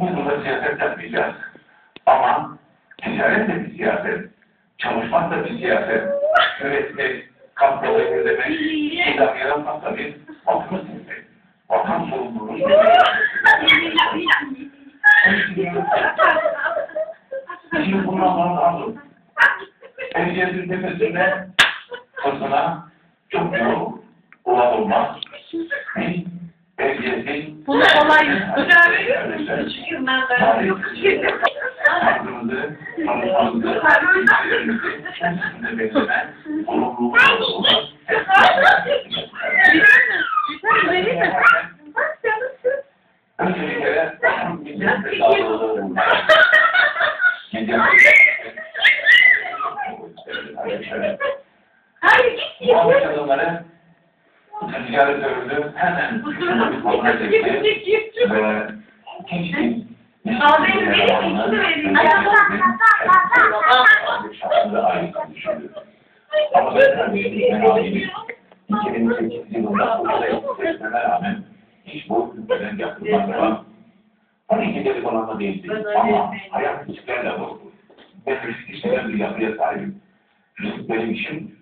Biz burada siyaset yapmayacağız. Ama ticaret de bir siyaset. Çalışmak da bir siyaset. Üretmek, katkıda izlemek, idam yaratmak da bir halkımız sizde. Vatan sorumluluğu. Şimdi bundan sonra lazım. Pencerenin tepesinde fırtına çok. Olan olmaz. Bunu millet ve dağılığını Muhammed kadınları ticaret övüldü. Hemen. Ve gençliğin Al benim, ikisi de düşündü. Ama ben kardeşim ben abiyim. 2008 yılında Konya'da seçmeme rağmen hiç bu ülkeden yapılmadı. 12 delikanlı değildi. Ama hayat risklerle bozdu. Ben risk işleyen bir yapıya sahibim. Risk.